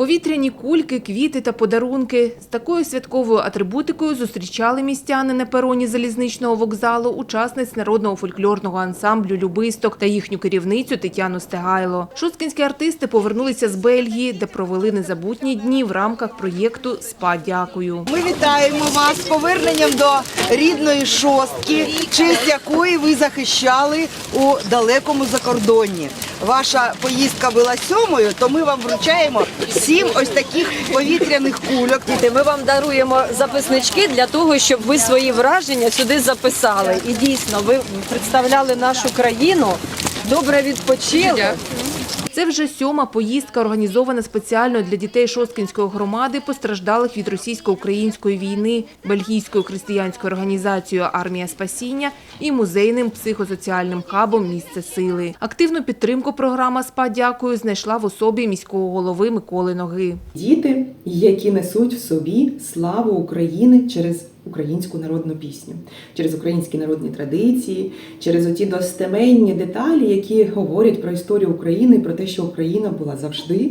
Повітряні кульки, квіти та подарунки. З такою святковою атрибутикою зустрічали містяни на пероні залізничного вокзалу учасниць народного фольклорного ансамблю «Любисток» та їхню керівницю Тетяну Стегайло. Шосткінські артисти повернулися з Бельгії, де провели незабутні дні в рамках проєкту «Спа дякую». Ми вітаємо вас з поверненням до рідної шостки, честь якої ви захищали у далекому закордонні. Ваша поїздка була сьомою, то ми вам вручаємо сім ось таких повітряних кульок. Діти, Ми вам даруємо записнички для того, щоб ви свої враження сюди записали. І дійсно, ви представляли нашу країну, добре відпочили. Це вже сьома поїздка, організована спеціально для дітей Шосткінської громади, постраждалих від російсько-української війни, бельгійською християнською організацією «Армія спасіння» і музейним психосоціальним хабом «Місце сили». Активну підтримку програма «СПА дякую» знайшла в особі міського голови Миколи Ноги. Діти, які несуть в собі славу України через українську народну пісню, через українські народні традиції, через оті достеменні деталі, які говорять про історію України, про те, що Україна була завжди,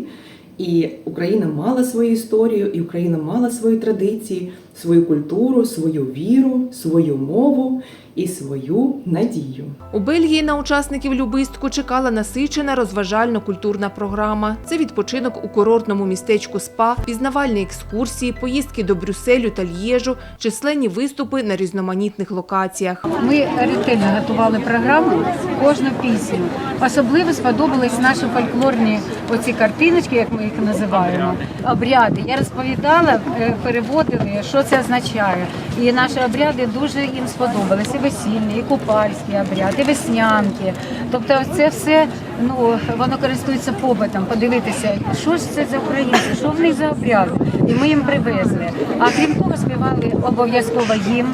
і Україна мала свою історію, і Україна мала свої традиції, свою культуру, свою віру, свою мову і свою надію. У Бельгії на учасників любистку чекала насичена розважально-культурна програма. Це відпочинок у курортному містечку СПА, пізнавальні екскурсії, поїздки до Брюсселю та Л'єжу, численні виступи на різноманітних локаціях. Ми ретельно готували програму, кожну пісню. Особливо сподобались наші фольклорні оці картиночки, як ми їх називаємо, обряди. Я розповідала, е, переводили, що це означає. І наші обряди дуже їм сподобалися. І весільні, і купальські обряди, і веснянки. Тобто це все ну, воно користується попитом, подивитися, що ж це за українці, що в них за обряди. І ми їм привезли. А крім того, співали обов'язково гімн.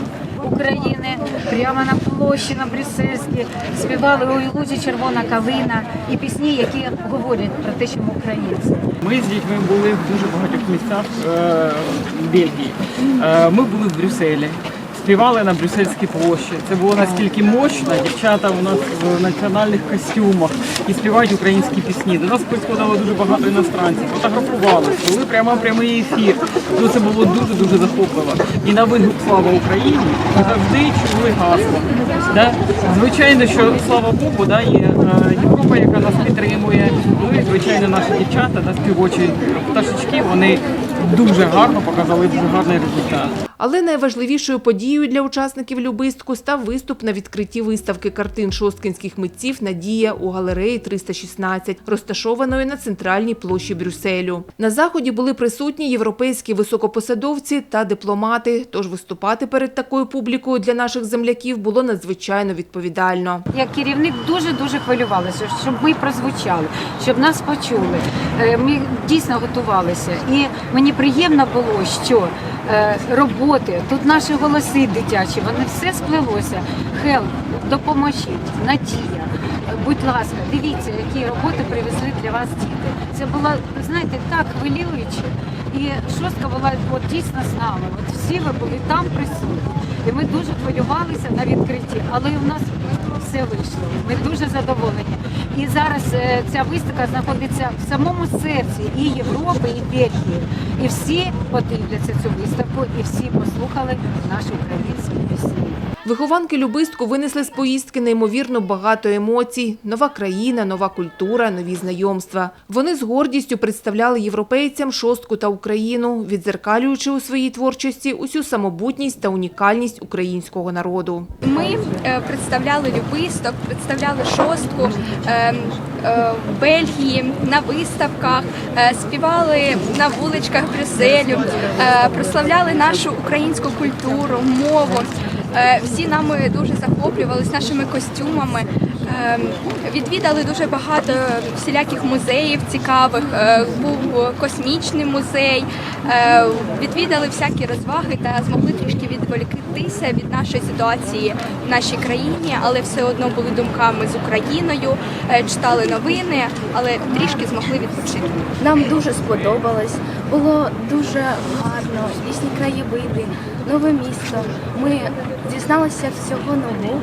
України прямо на площі на Брюссельській співали «Ой, лузі червона калина і пісні, які говорять про те, що ми українці. Ми з дітьми були в дуже багатьох місцях в Бельгії. Е, ми були в Брюсселі, співали на Брюссельській площі. Це було настільки мощно. Дівчата у нас в національних костюмах і співають українські пісні. До нас приходило дуже багато іностранців, фотографувалися, були прямо прямий ефір. Ну це було дуже дуже захопливо. І на вигук Слава Україні ми завжди чули гасло. Да? Звичайно, що слава Богу, да, є е, Європа, яка нас підтримує. Ну і звичайно, наші дівчата та співочі пташечки, вони дуже гарно показали дуже гарний результат. Але найважливішою подією для учасників любистку став виступ на відкритті виставки картин шосткінських митців «Надія» у галереї 316, розташованої на центральній площі Брюсселю. На заході були присутні європейські високопосадовці та дипломати, тож виступати перед такою публікою для наших земляків було надзвичайно відповідально. Як керівник дуже дуже хвилювалася, щоб ми прозвучали, щоб нас почули. Е, Ми дійсно готувалися, і мені приємно було, що е, роботи тут наші голоси дитячі, вони все сплелося. Хел, допоможіть, надія. Будь ласка, дивіться, які роботи привезли для вас діти. Це було, знаєте, так хвилююче. І шостка була от, дійсно з нами. От всі ви були там присутні. І ми дуже хвилювалися на відкритті, але у нас все вийшло. Ми дуже задоволені. І зараз е, ця виставка знаходиться в самому серці і Європи, і Бельгії. І всі подивляться цю виставку, і всі послухали нашу українську пісні. Вихованки любистку винесли з поїздки неймовірно багато емоцій. Нова країна, нова культура, нові знайомства. Вони з гордістю представляли європейцям шостку та Україну, відзеркалюючи у своїй творчості усю самобутність та унікальність українського народу. Ми е, представляли любисток, представляли шостку е, е, в Бельгії на виставках, е, співали на вуличках Брюсселю, прославляли нашу українську культуру, мову. Е, Всі нами дуже захоплювалися нашими костюмами. Е, Відвідали дуже багато всіляких музеїв цікавих. Е, Був космічний музей. Е, Відвідали всякі розваги та змогли трішки відволіктися від нашої ситуації в нашій країні, але все одно були думками з Україною, е, читали новини, але трішки змогли відпочити. Нам дуже сподобалось, було дуже гарно, різні краєвиди, нове місто. Ми дізналися всього нового.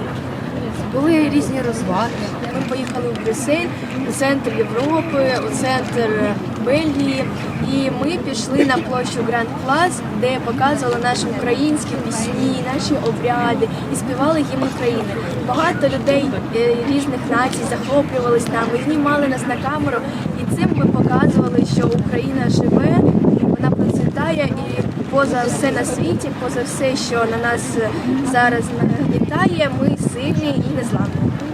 Були різні розваги. Ми поїхали в Брюссель, у центр Європи, у центр Бельгії. І ми пішли на площу Гранд Плац, де показували наші українські пісні, наші обряди і співали гімн України. Багато людей е, різних націй захоплювались нами, знімали нас на камеру, і цим ми показували, що Україна живе, поза все на світі, поза все, що на нас зараз нагнітає, ми сильні і незламні.